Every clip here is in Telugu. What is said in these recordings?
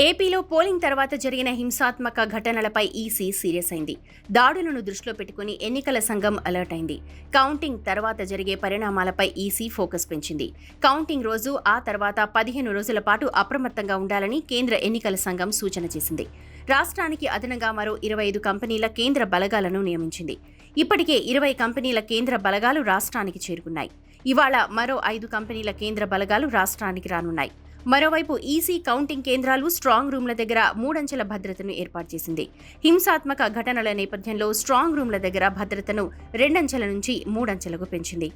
ఏపీలో పోలింగ్ తర్వాత జరిగిన హింసాత్మక ఘటనలపై ఈసీ సీరియస్ అయింది. దాడులను దృష్టిలో పెట్టుకుని ఎన్నికల సంఘం అలర్ట్ అయింది. కౌంటింగ్ తర్వాత జరిగే పరిణామాలపై ఈసీ ఫోకస్ పెంచింది. కౌంటింగ్ రోజు ఆ తర్వాత పదిహేను రోజుల పాటు అప్రమత్తంగా ఉండాలని కేంద్ర ఎన్నికల సంఘం సూచన చేసింది. రాష్ట్రానికి అదనంగా మరో ఇరవై ఐదు కంపెనీల కేంద్ర బలగాలను నియమించింది. ఇప్పటికే ఇరవై కంపెనీల కేంద్ర బలగాలు రాష్ట్రానికి చేరుకున్నాయి. ఇవాళ మరో ఐదు కంపెనీల కేంద్ర బలగాలు రాష్ట్రానికి రానున్నాయి. మరోవైపు ఈసీ కౌంటింగ్ కేంద్రాలు స్ట్రాంగ్ రూమ్ల దగ్గర మూడంచెల భద్రతను ఏర్పాటు చేసింది. హింసాత్మక ఘటనల నేపథ్యంలో స్ట్రాంగ్ రూమ్ల దగ్గర భద్రతను రెండంచెల నుంచి మూడంచెలకు పెంచింది.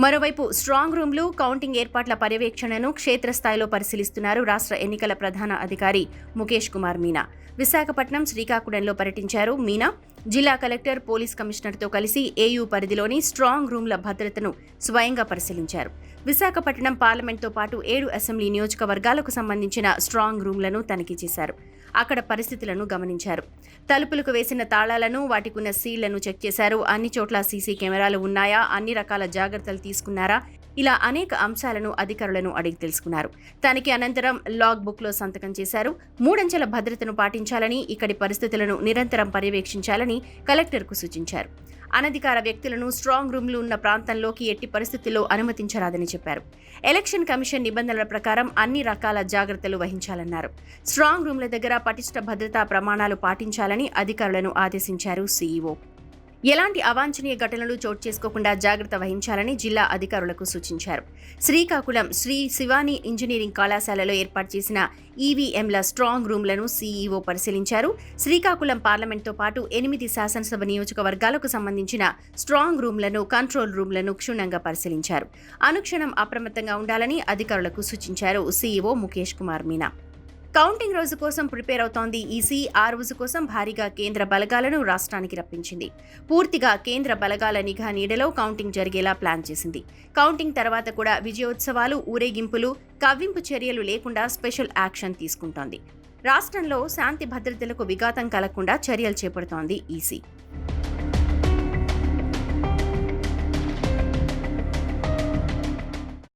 మరోవైపు స్ట్రాంగ్ రూమ్లు కౌంటింగ్ ఏర్పాట్ల పర్యవేక్షణను క్షేత్రస్థాయిలో పరిశీలిస్తున్నారు రాష్ట్ర ఎన్నికల ప్రధాన అధికారి ముఖేష్ కుమార్ మీనా. విశాఖపట్నం శ్రీకాకుళంలో పర్యటించారు మీనా. జిల్లా కలెక్టర్ పోలీస్ కమిషనర్తో కలిసి ఏయూ పరిధిలోని స్ట్రాంగ్ రూమ్ల భద్రతను స్వయంగా పరిశీలించారు. విశాఖపట్నం పార్లమెంట్తో పాటు ఏడు అసెంబ్లీ నియోజకవర్గాలకు సంబంధించిన స్ట్రాంగ్ రూమ్లను తనిఖీ చేశారు. అక్కడ పరిస్థితులను గమనించారు. తలుపులకు వేసిన తాళాలను వాటికున్న సీళ్ళను చెక్ చేశారు. అన్ని చోట్ల సీసీ కెమెరాలు ఉన్నాయా? అన్ని రకాల జాగ్రత్తలు తీసుకున్నారా? ఇలా అనేక అంశాలను అధికారులను అడిగి తెలుసుకున్నారు. తనిఖీ అనంతరం లాగ్ బుక్లో సంతకం చేశారు. మూడంచెల భద్రతను పాటించాలని ఇక్కడి పరిస్థితులను నిరంతరం పర్యవేక్షించాలని కలెక్టర్కు సూచించారు. అనధికార వ్యక్తులను స్ట్రాంగ్ రూమ్లు ఉన్న ప్రాంతంలోకి ఎట్టి పరిస్థితుల్లో అనుమతించరాదని చెప్పారు. ఎలక్షన్ కమిషన్ నిబంధనల ప్రకారం అన్ని రకాల జాగ్రత్తలు వహించాలన్నారు. స్ట్రాంగ్ రూమ్ల దగ్గర పటిష్ట భద్రతా ప్రమాణాలు పాటించాలని అధికారులను ఆదేశించారు సీఈఓ. ఎలాంటి అవాంఛనీయ ఘటనలు చోటు చేసుకోకుండా జాగ్రత్త వహించాలని జిల్లా అధికారులకు సూచించారు. శ్రీకాకుళం శ్రీ శివాని ఇంజనీరింగ్ కళాశాలలో ఏర్పాటు చేసిన ఈవీఎంల స్ట్రాంగ్ రూమ్లను సీఈఓ పరిశీలించారు. శ్రీకాకుళం పార్లమెంట్తో పాటు ఎనిమిది శాసనసభ నియోజకవర్గాలకు సంబంధించిన స్ట్రాంగ్ రూమ్లను కంట్రోల్ రూమ్లను క్షుణ్ణంగా పరిశీలించారు. అనుక్షణం అప్రమత్తంగా ఉండాలని అధికారులకు సూచించారు సీఈఓ ముఖేష్ కుమార్ మీనా. కౌంటింగ్ రోజు కోసం ప్రిపేర్ అవుతోంది ఈసీ. ఆ రోజు కోసం భారీగా కేంద్ర బలగాలను రాష్ట్రానికి రప్పించింది. పూర్తిగా కేంద్ర బలగాల నిఘా నీడలో కౌంటింగ్ జరిగేలా ప్లాన్ చేసింది. కౌంటింగ్ తర్వాత కూడా విజయోత్సవాలు ఊరేగింపులు కవ్వింపు చర్యలు లేకుండా స్పెషల్ యాక్షన్ తీసుకుంటోంది. రాష్ట్రంలో శాంతి భద్రతలకు విఘాతం కలగకుండా చర్యలు చేపడుతోంది ఈసీ.